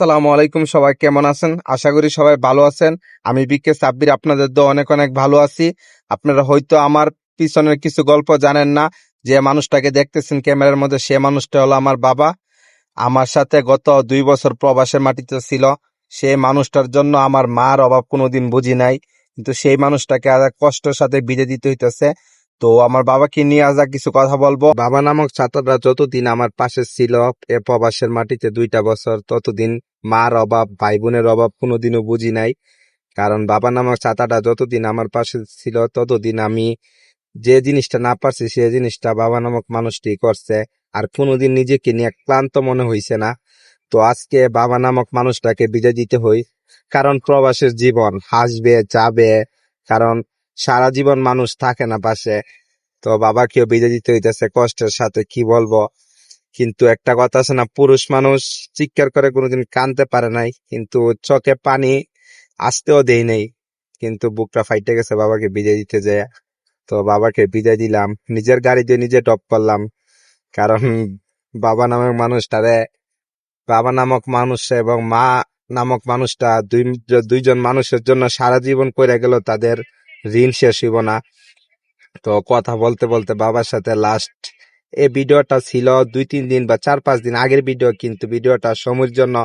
আসসালামু আলাইকুম সবাই, কেমন আছেন? আশা করি সবাই ভালো আছেন। আমি বিকে সাব্বির, আপনাদের তো অনেক অনেক ভালো আছি। আপনারা হয়তো আমার পিছনের কিছু গল্প জানেন না, যে মানুষটাকে দেখতেছেন ক্যামেরার মধ্যে, সে মানুষটা হলো আমার বাবা। আমার সাথে গত দুই বছর প্রবাসের মাটিতে ছিল। সেই মানুষটার জন্য আমার মার অভাব কোনোদিন বুঝি নাই। কিন্তু সেই মানুষটাকে আজ কষ্টের সাথে বিদে দিতে হইতেছে। তো আমার বাবাকে নিয়ে আজ কিছু কথা বলব। বাবা নামক ছাত্ররা যতদিন আমার পাশে ছিল, এ প্রবাসের মাটিতে দুইটা বছর, ততদিন মার অভাব ভাই বোনের অভাব কোনোদিনও বুঝি নাই। কারণ বাবা নামক ছাতাটা যতদিন আমার পাশে ছিল, ততদিন আমি যে জিনিসটা না পারছি, সে জিনিসটা বাবা নামক মানুষটি করছে। আর কোনোদিন নিজেকে নিয়ে ক্লান্ত মনে হইছে না। তো আজকে বাবা নামক মানুষটাকে বিদায় দিতে হই। কারণ প্রবাসের জীবন, হাসবে, যাবে। কারণ সারা জীবন মানুষ থাকে না পাশে। তো বাবাকেও বিদায় দিতে হইতেছে কষ্টের সাথে, কি বলব? কিন্তু একটা কথা আছে না, পুরুষ মানুষ চিৎকার করে কোনোদিন কানতে পারে নাই, কিন্তু চোখে পানি আসতেও দেই নাই। কিন্তু বুকটা ফাইটে গেছে বাবাকে বিদায় দিতে যায় তো বাবাকে বিদায় দিলাম, নিজের গাড়ি দিয়ে নিজে টপ করলাম। কারণ বাবা নামক মানুষটারে, বাবা নামক মানুষ এবং মা নামক মানুষটা দুই, দুইজন মানুষের জন্য সারা জীবন করে গেল তাদের ঋণ শেষ হইব না। তো কথা বলতে বলতে বাবার সাথে লাস্ট এই ভিডিওটা ছিল দুই, তিন দিন বা চার, পাঁচ দিন আগের ভিডিও, কিন্তু ভিডিওটা সময়ের জন্য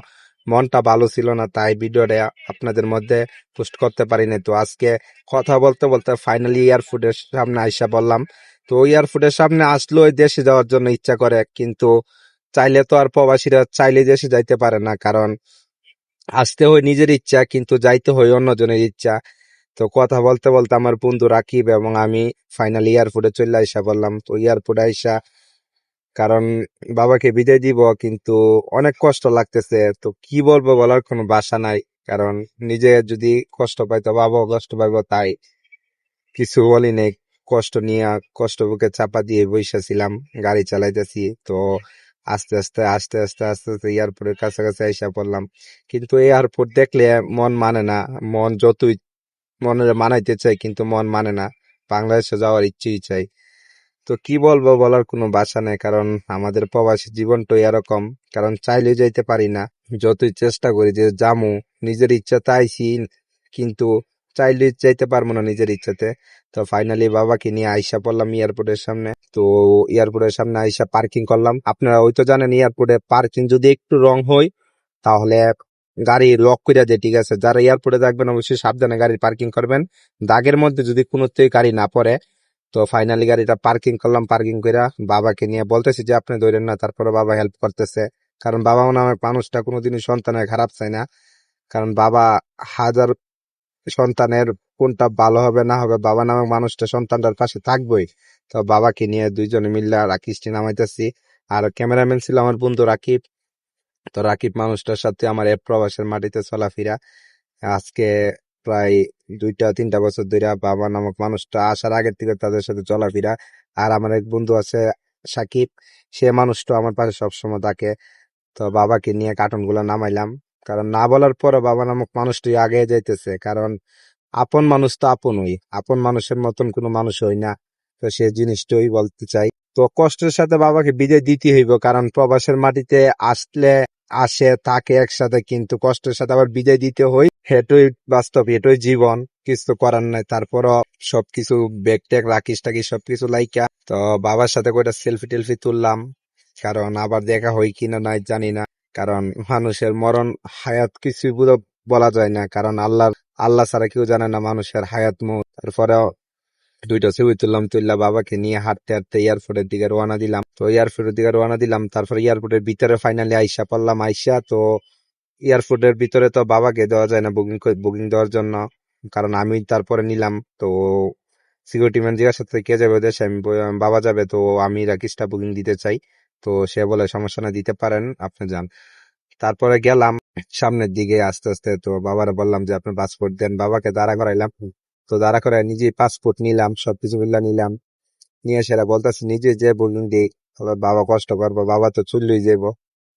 মনটা ভালো ছিল না, তাই ভিডিওটা আপনাদের মধ্যে পোস্ট করতে পারিনি। তো আজকে কথা বলতে বলতে ফাইনালি এয়ারফুডের সামনে আইসা বললাম। তো এয়ারফুডের সামনে আসলো ওই দেশে যাওয়ার জন্য ইচ্ছা করে, কিন্তু চাইলে তো আর প্রবাসীরা চাইলে দেশে যাইতে পারে না, কারণ আসতে হয় নিজের ইচ্ছা, কিন্তু যাইতে হয় অন্যজনের ইচ্ছা। তো কথা বলতে বলতে আমার বন্ধু রাকিব এবং আমি ফাইনাল এয়ারপোর্টে চলে আইসা বললাম, তো এয়ারপোর্টে আইসা কারণ বাবাকে বিদায় দিব, কিন্তু অনেক কষ্ট লাগতেছে। তো কি বলব বলার কোনো বাসা নাই, কারণ নিজে যদি কষ্ট পাই তো বাবাও কষ্ট পাইবো, তাই কিছু বলি নেই। কষ্ট নিয়ে কষ্ট বুকে চাপা দিয়ে বসেছিলাম গাড়ি চালাইতেছি, তো আস্তে আস্তে আস্তে আস্তে আস্তে আস্তে এয়ারপোর্টের কাছাকাছি আইসা পড়লাম। কিন্তু এয়ারপোর্ট দেখলে মন মানে না, মন যতই মনের মানাইতে চাই, কিন্তু মন মানে না। বাংলাদেশে যাওয়ার ইচ্ছেই চাই। তো কি বলব বলার কোনো বাসা নেই, কারণ আমাদের প্রবাসী জীবনটাই এরকম। কারণ চাইলে যাইতে পারি না। যতই চেষ্টা করি যে জামু নিজের ইচ্ছাতে আইসি কিন্তু চাইলে যাইতে পারব না নিজের ইচ্ছাতে। তো ফাইনালি বাবাকে নিয়ে আইসা পড়লাম এয়ারপোর্টের সামনে। তো এয়ারপোর্টের সামনে আইসা পার্কিং করলাম। আপনারা ওই তো জানেন এয়ারপোর্টে পার্কিং যদি একটু রং হয়, তাহলে গাড়ি লক করে দেয়, ঠিক আছে? যারা এয়ারপোর্টে থাকবেন, অবশ্যই সাবধানে গাড়ি পার্কিং করবেন। দাগের মধ্যে যদি কোনোতেই গাড়ি না পড়ে, তো ফাইনালি গাড়িটা পার্কিং করলাম পার্কিং করে বাবাকে নিয়ে বলতেছি যে, আপনি ধরেন না। তারপরে বাবা হেল্প করতেছে। কারণ বাবা নামের মানুষটা কোনোদিনই সন্তানের খারাপ চায় না। কারণ বাবা হাজার সন্তানের কোনটা ভালো হবে, না হবে, বাবা নামের মানুষটা সন্তানটার পাশে থাকবেই। তো বাবাকে নিয়ে দুইজনে মিললে রাকিসটি নামাইতেছি। আর ক্যামেরাম্যান ছিল আমার বন্ধু রাকিব। তো রাকিব মানুষটার সাথে আমার এ প্রবাসের মাটিতে চলাফেরা। আজকে প্রায় দুইটা, তিনটা বছর ধরে বাবা নামক মানুষটা আসার আগের থেকে তাদের সাথে চলাফেরা। আর আমার এক বন্ধু আছে, সাকিব। সে মানুষটা আমার পাশে সবসময় থাকে। তো বাবাকে নিয়ে কার্টুনগুলো নামাইলাম। কারণ না বলার পরও বাবা নামক মানুষটি আগে যাইতেছে। কারণ আপন মানুষ তো আপন আপনই। আপন মানুষের মতন কোনো মানুষ হই না। তো সে জিনিসটাই বলতে চাই। তো কষ্টের সাথে বাবাকে বিদায় দিতে হইব। কারণ প্রবাসের মাটিতে আসলে আসে, থাকে একসাথে কিন্তু কষ্টের সাথে আবার বিদায় দিতে হই হেটই বাস্তব, হেটই জীবন, কিছু করার নাই, তারপরও সবকিছু ব্যাগ ট্যাগ রাখিস টাকিস সবকিছু লাইকা। তো বাবার সাথে কয়টা সেলফি টেলফি তুললাম, কারণ আবার দেখা হয় কিনা নাই জানি না। কারণ মানুষের মরণ হায়াত কিছুই বলা যায় না, কারণ আল্লাহ আল্লাহ ছাড়া কেউ জানে না মানুষের হায়াত মু তারপরেও দুইটা ছবি তুললাম তুললা বাবাকে নিয়ে হাঁটতে হাঁটতে এয়ারপোর্টের দিকে রওনা দিলাম। তো এয়ারপোর্টের দিকে রওনা দিলাম, তারপর এয়ারপোর্টের ভিতরে ফাইনালি আইসা পড়লাম, আইসা তো এয়ারপোর্টের ভিতরে তো বাবাকে দেওয়া যায় না বুকিং বুকিং দেওয়ার জন্য। কারণ আমি তারপরে নিলাম, তো সিকিউরিটি ম্যান জিজ্ঞাসা করতে কে যাবে দেশে? আমি বাবা যাবে। তো আমি রাকিসটা বুকিং দিতে চাই। তো সে বলে, সমস্যা না দিতে পারেন, আপনি যান। তারপরে গেলাম, সামনের দিকে আস্তে আস্তে তো বাবারে বললাম যে আপনি পাসপোর্ট দেন। বাবাকে দাঁড়া করাইলাম। তো দাঁড়া করে নিজেই পাসপোর্ট নিলাম, সবকিছু মিল্লা নিলাম। নিয়ে সেরা বলতেছে, নিজে যে বুকিং দিই তাহলে বাবা কষ্ট করব, বাবা তো চললেই যাব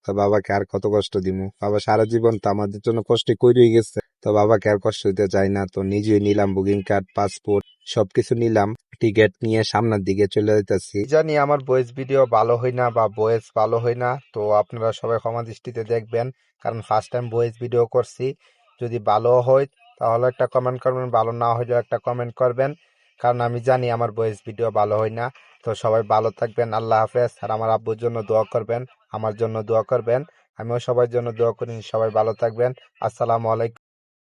তো বাবাকে আর কত কষ্ট দিমু? বাবা সারা জীবন তো আমাদের জন্য কষ্ট করেই গেছে। তো বাবাকে আর কষ্ট দিতে চাই না, তো নিজেই নিলাম বুকিং কার্ড পাসপোর্ট সবকিছু নিলাম। টিকিট নিয়ে সামনের দিকে চলে যেতেছি জানি আমার ভয়েস ভিডিও ভালো হয় না বা ভয়েস ভালো হয় না, তো আপনারা সবাই ক্ষমা দৃষ্টিতে দেখবেন। কারণ ফার্স্ট টাইম ভয়েস ভিডিও করছি। যদি ভালো হয় তাহলে একটা কমেন্ট করবেন, ভালো না হলেও একটা কমেন্ট করবেন। কারণ আমি জানি আমার বয়েস ভিডিও ভালো হয় না। তো সবাই ভালো থাকবেন, আল্লাহ হাফেজ। আর আমার আব্বুর জন্য দোয়া করবেন, আমার জন্য দোয়া করবেন। আমিও সবার জন্য দোয়া করি, সবাই ভালো থাকবেন। আসসালামু আলাইকুম।